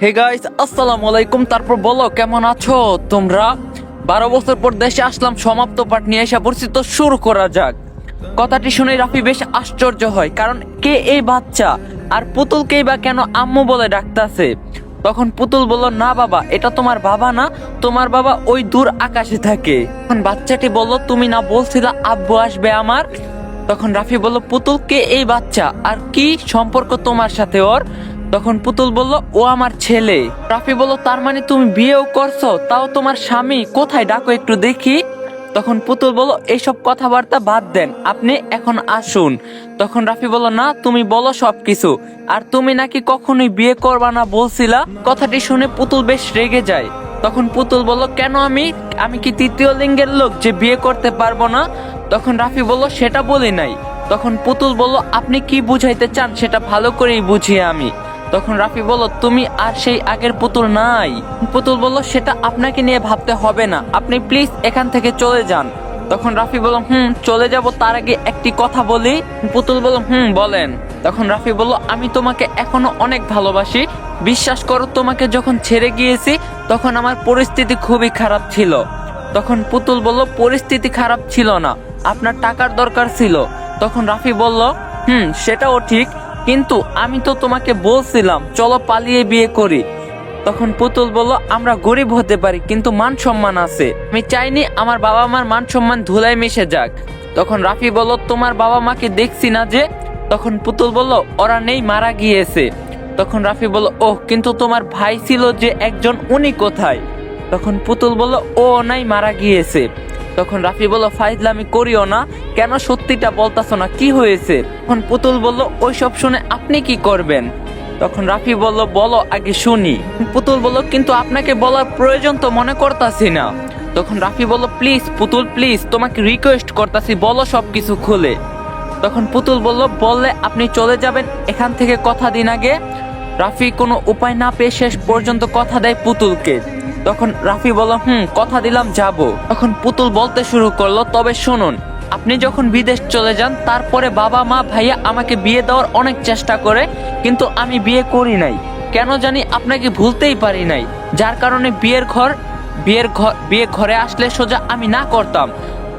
Hey guys আসসালামু আলাইকুম। তারপর বলো, কেমন আছো? তোমরা? বারো বছর পর দেশে আসলাম, সমাপ্ত পাঠ নিয়ে এসে পড়ছি তো শুরু করা যাক। কথাটি শুনে রাফি বেশ আশ্চর্য হয়, কারণ কে এই বাচ্চা? আর পুতুলকেই বা কেন আম্মু বলে ডাকতাছে? তখন পুতুল বলল, না বাবা, এটা তোমার বাবা না, তোমার বাবা ওই দূর আকাশে থাকে। তখন বাচ্চাটি বলল, তুমি না বলছিলা আব্বু আসবে আমার? তখন রাফি বলল, পুতুল কে এই বাচ্চা? আর কি সম্পর্ক তোমার সাথে ওর? তখন পুতুল বলল, ও আমার ছেলে। রাফি বলল, তার মানে তুমি বিয়েও করছ? তাও তোমার স্বামী? কোথায়? ডাকো একটু দেখি। তখন পুতুল বলল এইসব কথাবার্তা বাদ দেন, আপনি এখন আসুন। তখন রাফি বলল, না, তুমি বলো সবকিছু। আর তুমি নাকি কখনোই বিয়ে করবা না বলছিলা? কথাটি শুনে পুতুল বেশ রেগে যায়। তখন পুতুল বলল, কেন আমি? আমি কি তৃতীয় লিঙ্গের লোক যে বিয়ে করতে পারব না? তখন রাফি বলল, সেটা বলি নাই। তখন পুতুল বলল, আপনি কি বুঝাইতে চান? সেটা ভালো করেই বুঝি আমি। তখন রাফি বলল, তুমি আর সেই আগের পুতুল নাই। পুতুল বলল, সেটা আপনাকে নিয়ে ভাবতে হবে না। আপনি প্লিজ এখান থেকে চলে যান। তখন রাফি বলল, হুম, চলে যাব। তার আগে একটি কথা বলি। পুতুল বলল, হুম, বলেন। তখন রাফি বলল, আমি তোমাকে এখনও অনেক ভালোবাসি। বিশ্বাস করো, তোমাকে যখন ছেড়ে গিয়েছি, তখন আমার পরিস্থিতি খুবই খারাপ ছিল। তখন পুতুল বলল, পরিস্থিতি খারাপ ছিল না। আপনার টাকার দরকার ছিল। তখন রাফি বলল, হুম, সেটাও ঠিক। কিন্তু আমি তো তোমাকে বলছিলাম, চলো পালিয়ে বিয়ে করি। তখন পুতুল বলল, আমরা গরিব হতে পারি, কিন্তু মান সম্মান আছে। আমি চাইনি আমার বাবা মার মান সম্মান ধুলায় মিশে যাক। তখন রাফি বলল, তোমার বাবা মাকে দেখছি না যে? তখন পুতুল বলল, ওরা নেই, মারা গিয়েছে। তখন রাফি বলল, ওহ, কিন্তু তোমার ভাই ছিল যে একজন উনি কোথায়? তখন পুতুল বলল, ও নাই, মারা গিয়েছে। তখন রাফি বলল ফাইজলামি করিও না। কেন সত্যিটা বলতাছো না? কি হয়েছে? তখন পুতুল বলল, ওই সব শুনে আপনি কি করবেন? তখন রাফি বলল, বলো, আগে শুনি। পুতুল বলল, কিন্তু আপনাকে বলার প্রয়োজন তো মনে করতাছি না। তখন রাফি বলল, প্লিজ, পুতুল, প্লিজ, তোমাকে রিকোয়েস্ট করতাছি, বলো সব কিছু খুলে। তখন পুতুল বলল, বললে আপনি চলে যাবেন, এখান থেকে কথা দিন আগে। রাফি কোনো উপায় না পেয়ে শেষ পর্যন্ত কথা দেয় পুতুলকে। তখন রাফি বলল, হুম, কথা দিলাম, যাব। তখন পুতুল বলতে শুরু করল, তবে শুনুন, আপনি যখন বিদেশ চলে যান, তারপরে বাবা, মা, ভাইয়া আমাকে বিয়ে দেওয়ার অনেক চেষ্টা করে, কিন্তু আমি বিয়ে করি নাই। কেন জানি আপনাকে ভুলতেই পারি নাই। যার কারণে বিয়ের ঘর বিয়ের ঘর বিয়ে ঘরে আসলে সোজা আমি না করতাম।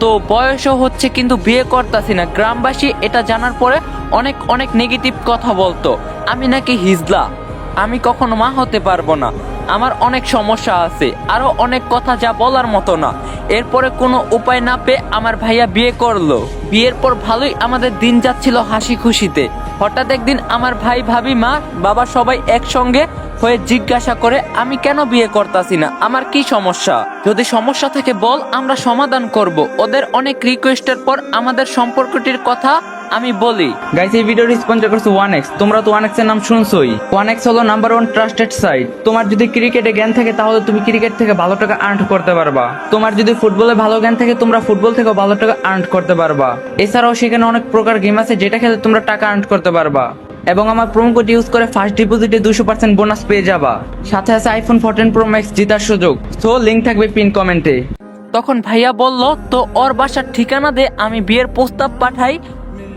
তো বয়সও হচ্ছে, কিন্তু বিয়ে করতাছি না। গ্রামবাসী এটা জানার পরে অনেক অনেক নেগেটিভ কথা বলতো। আমি নাকি হিজলা। আমি কখনো মা হতে পারব না। আমার অনেক সমস্যা আছে, আরও অনেক কথা যা বলার মতো না। এরপরে কোনো উপায় না পেয়ে আমার ভাইয়া বিয়ে করল। বিয়ের পর ভালোই আমাদের দিন যাচ্ছিল হাসি খুশিতে। হঠাৎ একদিন আমার ভাই, ভাবি, মা, বাবা সবাই একসঙ্গে হয়ে জিজ্ঞাসা করে, আমি কেন বিয়ে করতাছি না? আমার কি সমস্যা? যদি সমস্যা থাকে বল, আমরা সমাধান করব। ওদের অনেক রিকোয়েস্টের পর আমাদের সম্পর্কটির কথা আমি বলি। গাইস এই ভিডিওটি স্পন্সর করছে ওয়ান এক্স তোমরা তো ওয়ান এক্সের নাম শুনছোই। ওয়ান এক্স হলো নাম্বার ওয়ান ট্রাস্টেড সাইট তোমার যদি ক্রিকেটে জ্ঞান থাকে, তাহলে তুমি ক্রিকেট থেকে ভালো টাকা আর্ন করতে পারবা। তোমার যদি ফুটবলে ভালো জ্ঞান থাকে, তোমরা ফুটবল থেকে ভালো টাকা আর্ন করতে পারবা। এছাড়াও সেখানে অনেক প্রকার গেম আছে, যেটা খেলে তোমরা টাকা আর্ন করতে পারবা। এবং আমার প্রোমো কোড ইউজ করে ফার্স্ট ডিপোজিটে দুশো পার্সেন্ট বোনাস পেয়ে যাবা। সাথে আছে আইফোন ফোরটিন প্রো ম্যাক্স জেতার সুযোগ। সো লিঙ্ক থাকবে পিন কমেন্টে তখন ভাইয়া বলল, তো ওর বাসার ঠিকানা দে, আমি বিয়ের প্রস্তাব পাঠাই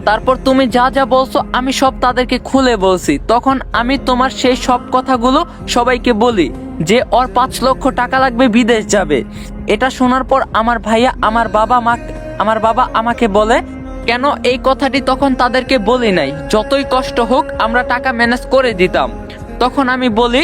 তারপর তুমি যা যা বলছো, আমি সব তাদেরকে খুলে বলছি। তখন আমি তোমার সেই সব কথাগুলো সবাইকে বলি, যে ওর পাঁচ লক্ষ টাকা লাগবে, বিদেশ যাবে। এটা শোনার পর আমার ভাইয়া আমার বাবা মা আমার বাবা আমাকে বলে, কেন এই কথাটি তখন তাদেরকে বলি নাই? যতই কষ্ট হোক, আমরা টাকা ম্যানেজ করে দিতাম। তখন আমি বলি,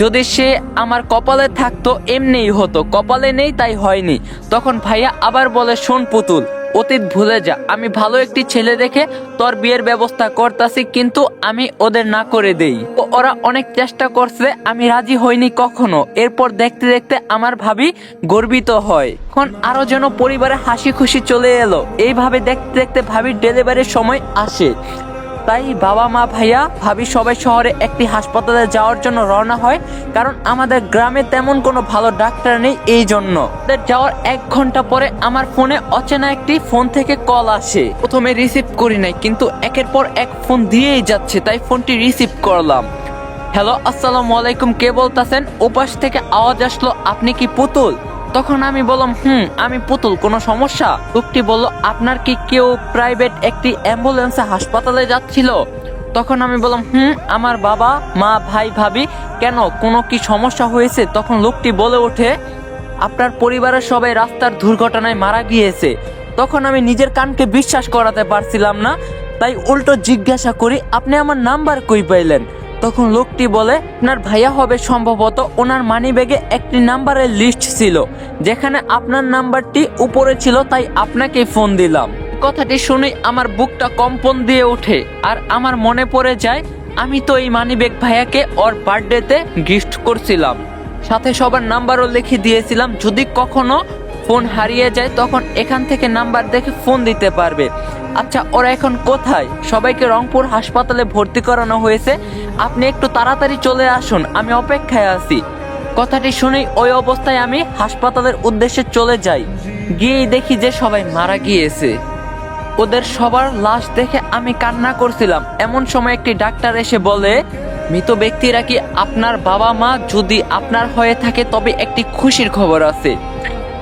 যদি সে আমার কপালে থাকতো, এমনিই হতো। কপালে নেই, তাই হয়নি। তখন ভাইয়া আবার বলে, শোন পুতুল অতীত ভুলে যা। আমি ভালো একটি ছেলে দেখে তোর বিয়ের ব্যবস্থা করতাছি, কিন্তু আমি ওদের না করে দেই। ওরা অনেক চেষ্টা করছে, আমি রাজি হইনি কখনো। এরপর দেখতে দেখতে আমার ভাবি গর্বিত হয়। এখন আরও যেন পরিবারে হাসি খুশি চলে এলো। এইভাবে দেখতে দেখতে ভাবির ডেলিভারির সময় আসে। তাই বাবা মা ভাইয়া ভাবি সবাই শহরে একটি হাসপাতালে যাওয়ার জন্য রওনা হয়, কারণ আমাদের গ্রামে তেমন কোনো ভালো ডাক্তার নেই এই জন্য। যাওয়ার এক ঘণ্টা পরে আমার ফোনে অচেনা একটি ফোন থেকে কল আসে। প্রথমে রিসিভ করি নাই, কিন্তু একের পর এক ফোন দিয়েই যাচ্ছে, তাই ফোনটি রিসিভ করলাম। হ্যালো, আসসালামু আলাইকুম, কে বলতাছেন? ওপাশ থেকে আওয়াজ আসলো, আপনি কি পুতুল? তখন আমি বললাম, হুম, আমি পুতুল, কোনো সমস্যা? লোকটি বলল, আপনার কি কেউ প্রাইভেট একটি অ্যাম্বুলেন্সে হাসপাতালে যাচ্ছিল? তখন আমি বললাম, হুম, আমার বাবা, মা, ভাই, ভাবি, কেন, কোনো কি সমস্যা হয়েছে? তখন লোকটি বলে ওঠে, আপনার পরিবারের সবাই রাস্তার দুর্ঘটনায় মারা গিয়েছে। তখন আমি নিজের কানকে বিশ্বাস করাতে পারছিলাম না, তাই উল্টো জিজ্ঞাসা করি, আপনি আমার নাম্বার কই পাইলেন? তখন লোকটি বলে, আপনার ভাইয়া হবে সম্ভবত ওনার মানিব্যাগে একটি নাম্বারের লিস্ট ছিল, যেখানে আপনার নাম্বারটি উপরে ছিল, তাই আপনাকে ফোন দিলাম। কথাটি শুনে আমার বুকটা কম্পন দিয়ে ওঠে, আর আমার মনে পড়ে যায়, আমি তো এই মানি মানিব্যাগ ভাইয়াকে ওর বার্থডেতে গিফট করছিলাম। সাথে সবার নাম্বারও লিখে দিয়েছিলাম, যদি কখনো ফোন হারিয়ে যায়, তখন এখান থেকে নাম্বার দেখে ফোন দিতে পারবে। আচ্ছা ওরা এখন কোথায়? সবাইকে রংপুর হাসপাতালে ভর্তি করানো হয়েছে। আপনি একটু তাড়াতাড়ি চলে আসুন, আমি অপেক্ষায় আছি। কথাটি শুনেই ওই অবস্থায় আমি হাসপাতালের উদ্দেশ্যে চলে যাই। গিয়েই দেখি যে সবাই মারা গিয়েছে। ওদের সবার লাশ দেখে আমি কান্না করছিলাম। এমন সময় একটি ডাক্তার এসে বলে, মৃত ব্যক্তিরা কি আপনার বাবা মা যদি আপনার হয়ে থাকে, তবে একটি খুশির খবর আছে।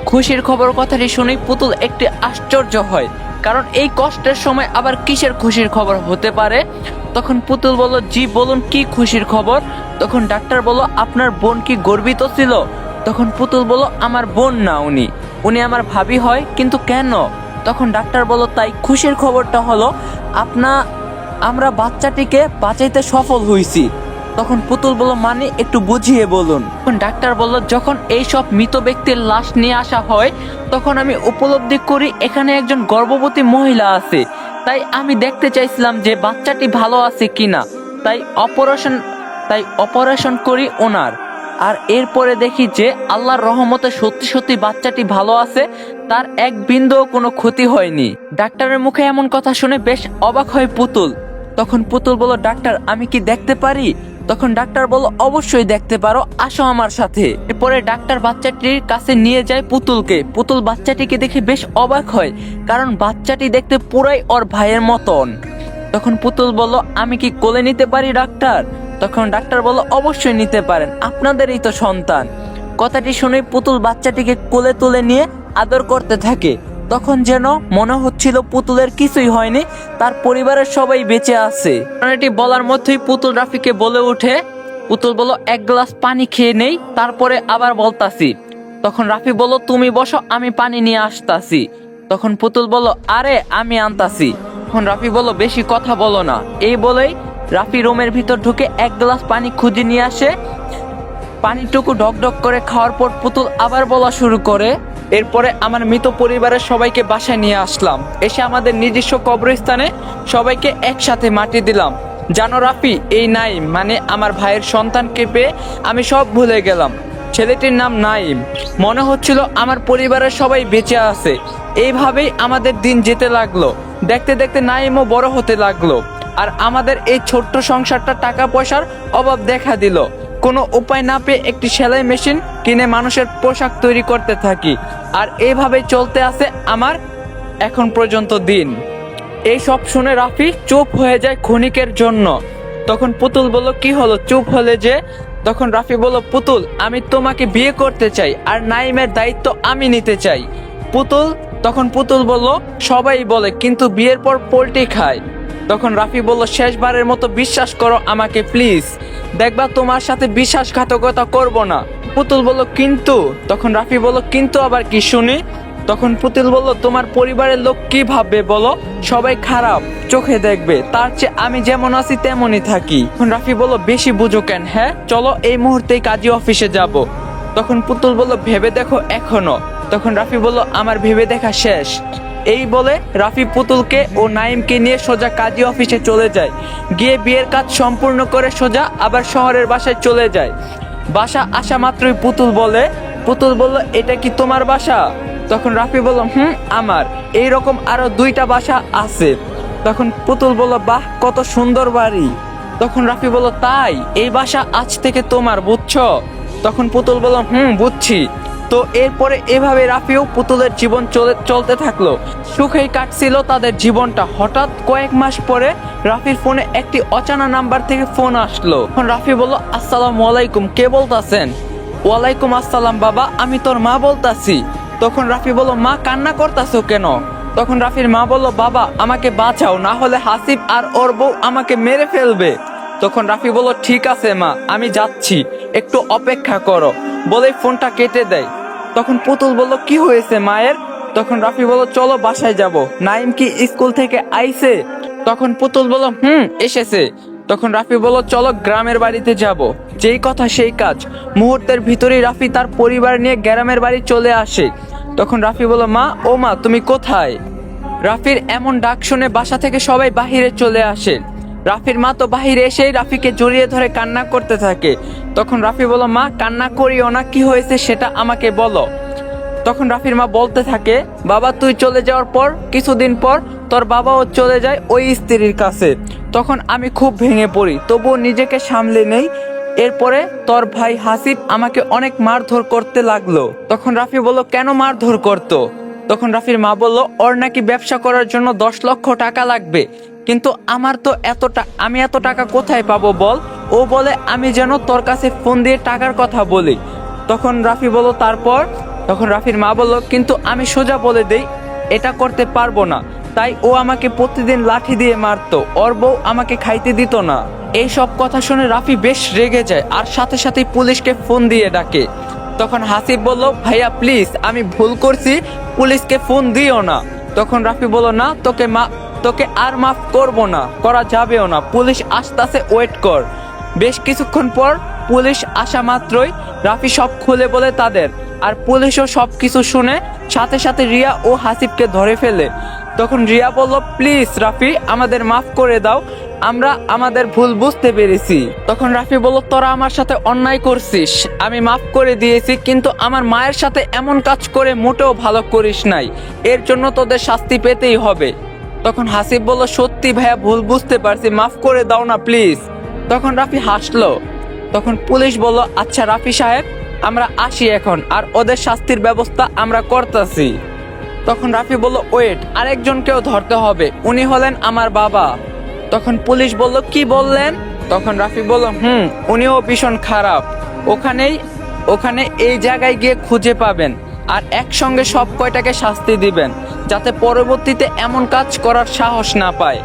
খুশির খবর কথাটি শুনেই পুতুল একটি আশ্চর্য হয়। কারণ এই কষ্টের সময় আবার কিসের খুশির খবর হতে পারে? তখন পুতুল বলল, জি, বলুন কি খুশির খবর? তখন ডাক্তার বলল, আপনার বোন কি গর্বিত ছিল? তখন পুতুল বলল, আমার বোন না উনি। উনি আমার ভাবি হয়, কিন্তু কেন? তখন ডাক্তার বলল, তাই খুশির খবরটা হলো, আপনা, আমরা বাচ্চাটিকে বাঁচাইতে সফল হইছি। তখন পুতুল বলল মানে একটু বুঝিয়ে বলুন। তখন ডাক্তার বলল, যখন এই সব মৃত ব্যক্তির লাশ নিয়ে আসা হয়, তখন আমি উপলব্ধি করি এখানে একজন গর্ভবতী মহিলা আছে। তাই আমি দেখতে চাইছিলাম যে বাচ্চাটি ভালো আছে কিনা। তাই অপারেশন তাই অপারেশন করি ওনার। আর এরপরে দেখি যে আল্লাহর রহমতে সত্যি সত্যি বাচ্চাটি ভালো আছে, তার এক বিন্দুও কোনো ক্ষতি হয়নি। ডাক্তারের মুখে এমন কথা শুনে বেশ অবাক হয় পুতুল। তখন পুতুল বলল, ডাক্তার, আমি কি দেখতে পারি? তখন ডাক্তার বলল, অবশ্যই দেখতে পারো, আসো আমার সাথে। এরপরে ডাক্তার বাচ্চাটির কাছে নিয়ে যায় পুতুলকে। পুতুল বাচ্চাটিকে দেখে বেশ অবাক হয়, কারণ বাচ্চাটি দেখতে পুরাই ওর ভাইয়ের মতন। তখন পুতুল বলল, আমি কি কোলে নিতে পারি, ডাক্তার? তখন ডাক্তার বলল, অবশ্যই নিতে পারেন, আপনাদেরই তো সন্তান। কথাটি শুনে পুতুল বাচ্চাটিকে কোলে তুলে নিয়ে আদর করতে থাকে। তখন যেন মনে হচ্ছিল পুতুলের কিছুই হয়নি, তার পরিবারের সবাই বেঁচে আছে। এটি বলার মধ্যেই পুতুল রাফিকে বলে ওঠে, পুতুল বলো এক গ্লাস পানি খেয়ে নেই, তারপরে আবার বলতাছি। তখন রাফি বলল, তুমি বসো, আমি পানি নিয়ে আসতাছি। তখন পুতুল বলো আরে, আমি আনতাছি। তখন রাফি বলল, বেশি কথা বলো না। এই বলেই রাফি রুমের ভিতর ঢুকে এক গ্লাস পানি খুঁজে নিয়ে আসে। পানিটুকু ডক করে খাওয়ার পর পুতুল আবার বলা শুরু করে। এরপরে আমার মৃত পরিবারের সবাইকে বাসায় নিয়ে আসলাম। এসে আমাদের নিজস্ব কবরস্থানে সবাইকে একসাথে মাটি দিলাম। জানো রাফি, এই নাইম মানে আমার ভাইয়ের সন্তানকে পেয়ে আমি সব ভুলে গেলাম। ছেলেটির নাম নাইম। মনে হচ্ছিল আমার পরিবারের সবাই বেঁচে আছে। এইভাবেই আমাদের দিন যেতে লাগল। দেখতে দেখতে নাইমও বড় হতে লাগল। আর আমাদের এই ছোট্ট সংসারটা টাকা পয়সার অভাব দেখা দিল। কোনো উপায় না পেয়ে একটি সেলাই মেশিন কিনে মানুষের পোশাক তৈরি করতে থাকি। আর এইভাবে চলতে আছে আমার এখন পর্যন্ত দিন। এই সব শুনে রাফি চুপ হয়ে যায় ক্ষণিকের জন্য। তখন পুতুল বলল, কি হলো? চুপ হলে যে? তখন রাফি বলল, পুতুল, আমি তোমাকে বিয়ে করতে চাই আর নাইমের দায়িত্ব আমি নিতে চাই। পুতুল, তখন পুতুল বলল, সবাই বলে, কিন্তু বিয়ের পর পোল্ট্রি খায়। তখন রাফি বলল, শেষবারের মতো বিশ্বাস করো আমাকে, প্লিজ। দেখবা তোমার সাথে বিশ্বাসঘাতকতা করব না। পুতুল বলল, কিন্তু। তখন রাফি বলল, কিন্তু আবার কি শুনি? তখন পুতুল বলল, তোমার পরিবারের লোক কি ভাববে বলো? সবাই খারাপ, চোখে দেখবে। তার চেয়ে আমি যেমন আছি, তেমনই থাকি। তখন রাফি বলল, বেশি বুঝো কেন হ্যাঁ? চলো, এই মুহূর্তেই কাজী অফিসে যাব। তখন পুতুল বলল, ভেবে দেখো এখনও। তখন রাফি বলল, আমার ভেবে দেখা শেষ। এই বলে রাফি পুতুলকে ও নাইমকে নিয়ে সোজা কাজী অফিসে চলে যায়। গিয়ে বিয়ের কাজ সম্পূর্ণ করে সোজা আবার শহরের বাসায় চলে যায়। বাসা আসা মাত্রই পুতুল বলে, পুতুল বলল, এটা কি তোমার বাসা? তখন রাফি বলল, হুম, আমার। এই রকম আরও দুইটা বাসা আছে। তখন পুতুল বলল, বাহ, কত সুন্দর বাড়ি। তখন রাফি বলল, তাই, এই বাসা আজ থেকে তোমার, বুঝছ? তখন পুতুল বলল, হুম, বুঝছি। তো এরপরে এভাবে রাফিও পুতুলের জীবন চলে, চলতে থাকল। সুখেই কাটছিল তাদের জীবনটা। হঠাৎ কয়েক মাস পরে রাফির ফোনে একটি অচানা নাম্বার থেকে ফোন আসলো। তখন রাফি বলল, আসসালামু আলাইকুম, কে বলতাছেন? ওয়ালাইকুম আসসালাম বাবা, আমি তোর মা বলতাছি। তখন রাফি বলল, মা, কান্না করতাছো কেন? তখন রাফির মা বলল, বাবা, আমাকে বাঁচাও, না হলে হাসিব আর ওর বউ আমাকে মেরে ফেলবে। তখন রাফি বলল, ঠিক আছে মা, আমি যাচ্ছি, একটু অপেক্ষা করো। বলে ফোনটা কেটে দেয়। তখন পুতুল বলল, কি হয়েছে মায়ের? তখন রাফি বলল, চলো বাসায় যাব। নাইম কি স্কুল থেকে আইছে? তখন পুতুল বলল, হুম, এসেছে। তখন রাফি বলল, চলো গ্রামের বাড়িতে যাব। যেই কথা সেই কাজ। মুহূর্তের ভিতরেই রাফি তার পরিবার নিয়ে গ্রামের বাড়ি চলে আসে। তখন রাফি বলল, মা, ও মা, তুমি কোথায়? রাফির এমন ডাক শুনে বাসা থেকে সবাই বাহিরে চলে আসে। রাফির মা তো বাহিরে এসেই রাফিকে জড়িয়ে ধরে কান্না করতে থাকে। তখন রাফি বলল, মা, কান্না করিও না, কি হয়েছে সেটা আমাকে বলো। তখন রাফির মা বলতে থাকে, বাবা, তুই চলে যাওয়ার পর, কিছুদিন পর তোর বাবাও চলে যায় ওই স্ত্রীর কাছে। তখন আমি খুব ভেঙে পড়ি, তবুও নিজেকে সামলে নেই। এরপরে তোর ভাই হাসিব আমাকে অনেক মারধর করতে লাগল। তখন রাফি বলল, কেন মারধর করতো? তখন রাফির মা বলল, ওর নাকি ব্যবসা করার জন্য দশ লক্ষ টাকা লাগবে। কিন্তু আমার তো এতটা, আমি এত টাকা কোথায় পাবো বল? ও বলে, আমি যেন তোর কাছে ফোন দিয়ে টাকার কথা বলি। তখন রাফি বলল, তারপর? তখন রাফির মা বলল, কিন্তু আমি সোজা বলে দেই, এটা করতে পারব না। তাই ও আমাকে প্রতিদিন লাঠি দিয়ে মারতো, ওর বউ আমাকে খাইতে দিত না। এই সব কথা শুনে রাফি বেশ রেগে যায়, আর সাথে সাথে পুলিশকে ফোন দিয়ে ডাকে। তখন হাসিব বলল, ভাইয়া প্লিজ আমি ভুল করছি, পুলিশকে ফোন দিও না। তখন রাফি বলল, না, তোকে মা তোকে আর মাফ করব না, করা যাবেও না। পুলিশ আসতেছে ওয়েট কর। বেশ কিছুক্ষণ পর পুলিশ আসা মাত্রই রাফি সব খুলে বলে তাদের। আর পুলিশও সব কিছু শুনে সাথে সাথে রিয়া ও হাসিবকে ধরে ফেলে। তখন রিয়া বলল, প্লিজ রাফি, আমাদের মাফ করে দাও। আমরা আমাদের ভুল বুঝতে পেরেছি। তখন রাফি বলল, তোরা আমার সাথে অন্যায় করছিস। আমি মাফ করে দিয়েছি, কিন্তু আমার মায়ের সাথে এমন কাজ করে মোটেও ভালো করিস নাই। এর জন্য তোদের শাস্তি পেতেই হবে। তখন হাসিব বলল, সত্যি ভাইয়া, ভুল বুঝতে পারছি, মাফ করে দাও না, প্লিজ। তখন রাফি হাসলো। তখন পুলিশ বলল আচ্ছা রাফি সাহেব, আমরা আসি এখন, আর ওদের শাস্তির ব্যবস্থা আমরা করতেছি। তখন রাফি বলল, ওয়েট, আরেকজনকেও ধরতে হবে, উনি হলেন আমার বাবা। তখন পুলিশ বলল, কি বললেন? তখন রাফি বলল, হুম, উনিও ভীষণ খারাপ, ওখানেই, ওখানে এই জায়গায় গিয়ে খুঁজে পাবেন, আর একসঙ্গে সব কয়টাকে শাস্তি দিবেন। যাতে পরবর্তীতে এমন কাজ করার সাহস না পায়।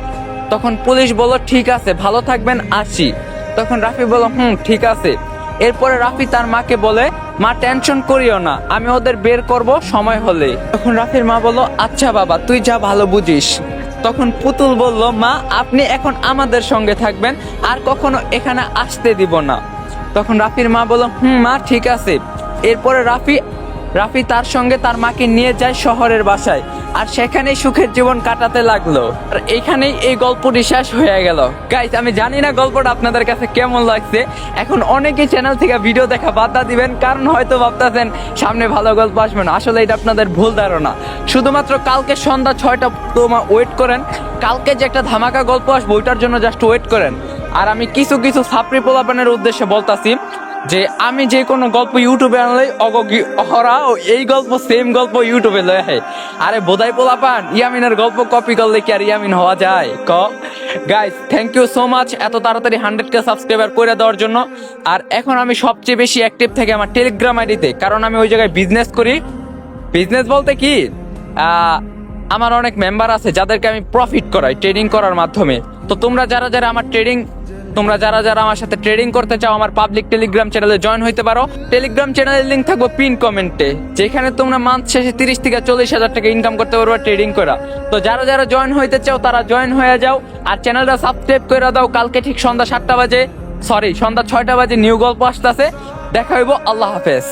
তখন পুলিশ বলল, ঠিক আছে, ভালো থাকবেন, আসি। তখন রাফি বলল, হুম, ঠিক আছে। এরপরে রাফি তার মাকে বলে, মা, টেনশন করিও না, আমি ওদের বের করব সময় হলে। তখন রাফির মা বলল আচ্ছা বাবা, তুই যা ভালো বুঝিস। তখন পুতুল বলল, মা, আপনি এখন আমাদের সঙ্গে থাকবেন, আর কখনো এখানে আসতে দিব না। তখন রাফির মা বলল, হুম, মা, ঠিক আছে। এরপরে রাফি রাফি তার সঙ্গে তার মাকে নিয়ে যায় শহরের বাসায়, আর সেখানেই সুখের জীবন কাটাতে লাগল। আর এখানেই এই গল্পটি শেষ হয়ে গেল। গাইস আমি জানি না গল্পটা আপনাদের কাছে কেমন লাগছে। এখন অনেকেই চ্যানেল থেকে ভিডিও দেখা বাধা দিবেন, কারণ হয়তো ভাবতেছেন, সামনে ভালো গল্প আসবে না। আসলে এটা আপনাদের ভুল ধারণা। শুধুমাত্র কালকে সন্ধ্যা ছয়টা তোমার ওয়েট করেন। কালকে যে একটা ধামাকা গল্প আসবে, ওইটার জন্য জাস্ট ওয়েট করেন। আর আমি কিছু কিছু ছাত্রী পোলাপানের উদ্দেশ্যে বলতাছি। যে আমি যে কোনো গল্প ইউটিউবে আনলে অগি অহরা ও এই গল্প সেম গল্প ইউটিউবে লয়ে আহে। আরে বোধাই পোলাপান, ইয়ামিনের গল্প কপি করলে কি আর ইয়ামিন হওয়া যায়? ক? Guys thank you so much এত তাড়াতাড়ি হান্ড্রেড কে সাবস্ক্রাইবার করে দেওয়ার জন্য। আর এখন আমি সবচেয়ে বেশি অ্যাক্টিভ থাকি আমার টেলিগ্রাম আইডিতে কারণ আমি ওই জায়গায় বিজনেস করি। বিজনেস বলতে কি? আমার অনেক মেম্বার আছে যাদেরকে আমি প্রফিট করাই ট্রেডিং করার মাধ্যমে। তো তোমরা যারা যারা আমার ট্রেডিং তোমরা যারা যারা আমার সাথে ট্রেডিং করতে চাও, আমার পাবলিক টেলিগ্রাম চ্যানেলে জয়েন হইতে পারো। টেলিগ্রাম চ্যানেলের লিঙ্ক থাকব পিন কমেন্টে যেখানে তোমরা মান্থ শেষে তিরিশ থেকে চল্লিশ হাজার টাকা ইনকাম করতে পারব ট্রেডিং করা। তো যারা যারা জয়েন হইতে চাও, তারা জয়েন হয়ে যাও, আর চ্যানেলটা সাবস্ক্রাইব করে দাও। কালকে ঠিক সন্ধ্যা সাতটা বাজে সরি সন্ধ্যা ছয়টা বাজে, নিউ গল্প আসতে আসতেছে। দেখা হইব, আল্লাহ হাফেজ।